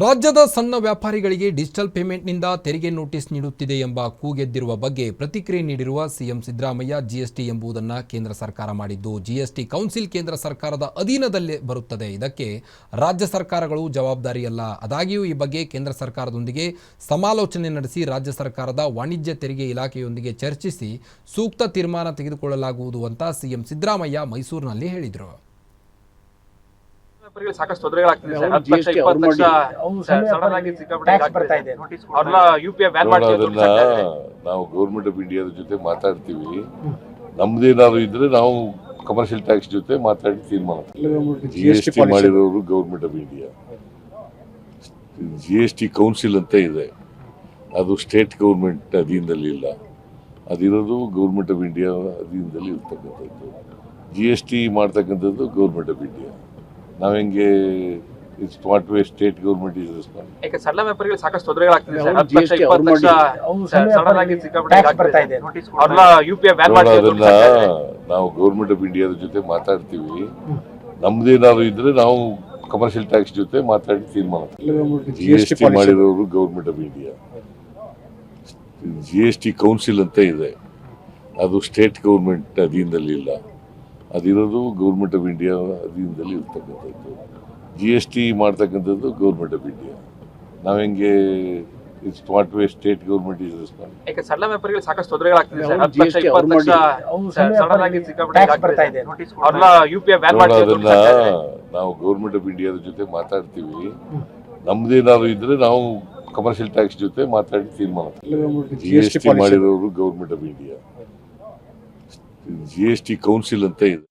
ರಾಜ್ಯದ ಸಣ್ಣ ವ್ಯಾಪಾರಿಗಳಿಗೆ ಡಿಜಿಟಲ್ ಪೇಮೆಂಟ್ನಿಂದ ತೆರಿಗೆ ನೋಟಿಸ್ ನೀಡುತ್ತಿದೆ ಎಂಬ ಕೂಗೆದ್ದಿರುವ ಬಗ್ಗೆ ಪ್ರತಿಕ್ರಿಯೆ ನೀಡಿರುವ ಸಿಎಂ ಸಿದ್ದರಾಮಯ್ಯ, ಜಿಎಸ್ಟಿ ಎಂಬುದನ್ನು ಕೇಂದ್ರ ಸರ್ಕಾರ ಮಾಡಿದ್ದು. ಜಿಎಸ್ಟಿ ಕೌನ್ಸಿಲ್ ಕೇಂದ್ರ ಸರ್ಕಾರದ ಅಧೀನದಲ್ಲೇ ಬರುತ್ತದೆ. ಇದಕ್ಕೆ ರಾಜ್ಯ ಸರ್ಕಾರಗಳು ಜವಾಬ್ದಾರಿಯಲ್ಲ. ಆದಾಗ್ಯೂ ಈ ಬಗ್ಗೆ ಕೇಂದ್ರ ಸರ್ಕಾರದೊಂದಿಗೆ ಸಮಾಲೋಚನೆ ನಡೆಸಿ ರಾಜ್ಯ ಸರ್ಕಾರದ ವಾಣಿಜ್ಯ ತೆರಿಗೆ ಇಲಾಖೆಯೊಂದಿಗೆ ಚರ್ಚಿಸಿ ಸೂಕ್ತ ತೀರ್ಮಾನ ತೆಗೆದುಕೊಳ್ಳಲಾಗುವುದು ಅಂತ ಸಿಎಂ ಸಿದ್ದರಾಮಯ್ಯ ಮೈಸೂರಿನಲ್ಲಿ ಹೇಳಿದರು. ವ್ಯಾಪಾರಿಗಳು ಸಾಕಷ್ಟು ತೊಂದರೆಗಳಾಗ್ತಿದೆ ಸರ್. ಅವ್ರು ಹತ್ತು ಲಕ್ಷ GST ಇಪ್ಪತ್ತು ಲಕ್ಷ ಅವ್ರು ಸಡನ್ ಸಣ್ಣ ಆಗಿ ಸಿಕ್ಕಾಪಟ್ಟೆ tax ಇದಾಗ್ತಿದೆ. ಬರ್ತಾ ಇದೆ. ಅವ್ರನ್ನ ಯು ಪಿ ಐ ಬ್ಯಾನ್ ನೋಡು, ಮಾಡ್ತೀವಿ ನಾವು ಗೌರ್ಮೆಂಟ್ ಆಫ್ ಇಂಡಿಯಾದ ಜೊತೆ ಮಾತಾಡ್ತೀವಿ. ನಮ್ದೇನಾದ್ರು ಇದ್ರೆ ನಾವು ಕಮರ್ಷಿಯಲ್ ಟ್ಯಾಕ್ಸ್ ಜೊತೆ ಮಾತಾಡಿ ತೀರ್ಮಾನ ಜಿ ಎಸ್ ಟಿ ಮಾಡಿರೋರು government of India G S T council ಅಂತ ಇದೆ. ಅದು ಸ್ಟೇಟ್ ಗೌರ್ಮೆಂಟ್ ಅಧೀನದಲ್ಲಿ ಇಲ್ಲ. ಅದಿರೋದು ಗೌರ್ಮೆಂಟ್ ಆಫ್ ಇಂಡಿಯಾ ಅಧೀನದಲ್ಲಿ ಇರ್ತಕ್ಕಂಥದ್ದು. ಜಿ ಎಸ್ ಟಿ ಮಾಡ್ತಕ್ಕಂಥದ್ದು ಗೌರ್ಮೆಂಟ್ ಆಫ್ ಇಂಡಿಯಾ ನಾವು ಹೆಂಗೆ it's what way state government is response ಯಾಕೆ ಸಣ್ಣ ವ್ಯಾಪಾರಿಗಳು ಸಾಕಷ್ಟು ತೊಂದರೆಗಳಾಗ್ತಿದೆ ಸರ್. ಹತ್ತು ಲಕ್ಷ ಇಪ್ಪತ್ತು ಲಕ್ಷ ಸಡನ್ ಆಗಿ ಸಿಕ್ಕಾಪಟ್ಟೆ ಬರ್ತಾ ಇದೆ. ಅವ್ರನ್ನ ಯು ಪಿ ಐ ಬ್ಯಾನ್ ಅದನ್ನ ನಾವು ಗೌರ್ಮೆಂಟ್ ಆಫ್ ಇಂಡಿಯಾದ ಜೊತೆ ಮಾತಾಡ್ತೀವಿ. ನಮ್ದೇನಾದ್ರು ಇದ್ರೆ ನಾವು ಕಮರ್ಷಿಯಲ್ ಟ್ಯಾಕ್ಸ್ ಜೊತೆ ಮಾತಾಡಿ ತೀರ್ಮಾನ ಜಿ ಎಸ್ ಟಿ ಮಾಡಿರೋರು government of India G S T council ಅಂತ ಇದೆ. ಅದು ಸ್ಟೇಟ್ ಗೌರ್ಮೆಂಟ್ ಅಧೀನದಲ್ಲಿ ಇಲ್ಲ. ಅದಿರೋದು ಗೌರ್ಮೆಂಟ್ ಆಫ್ ಇಂಡಿಯಾ ಅಧೀನದಲ್ಲಿ ಇರ್ತಕ್ಕಂಥದ್ದು. ಜಿ ಎಸ್ ಟಿ ಮಾಡ್ತಕ್ಕಂಥದ್ದು ಗೌರ್ಮೆಂಟ್ ಆಫ್ ಇಂಡಿಯಾ ನಾವು ಹೆಂಗೆ it's what way state government is response ಸಣ್ಣ ವ್ಯಾಪಾರಿಗಳು ಸಾಕಷ್ಟು ತೊಂದರೆಗಳಾಗ್ತಿದೆ ಸರ್. ಅವ್ರು ಹತ್ತು ಲಕ್ಷ GST ಇಪ್ಪತ್ತು ಅವ್ರು ಲಕ್ಷ ಮಾಡಿ- ಸಡನ್ ಆಗಿ ಸಿಕ್ಕಾಪಟ್ಟೆ tax ಬರ್ತಾ ಇದಾಗ್ತಿದೆ. ಇದೆ. ಅವ್ರನ್ನ ಯು ಪಿ ಐ ಬ್ಯಾನ್ ನೋಡು, ಅದನ್ನ ನಾವು ಗೌರ್ಮೆಂಟ್ ಆಫ್ ಇಂಡಿಯಾದ ಜೊತೆ ಮಾತಾಡ್ತೀವಿ. ನಮ್ದೇನಾದ್ರು ಇದ್ರೆ ನಾವು ಕಮರ್ಷಿಯಲ್ ಟ್ಯಾಕ್ಸ್ ಜೊತೆ ಮಾತಾಡಿ ತೀರ್ಮಾನ ಜಿ ಎಸ್ ಟಿ ಮಾಡಿರೋರು government of India G S T council ಅಂತ ಇದೆ.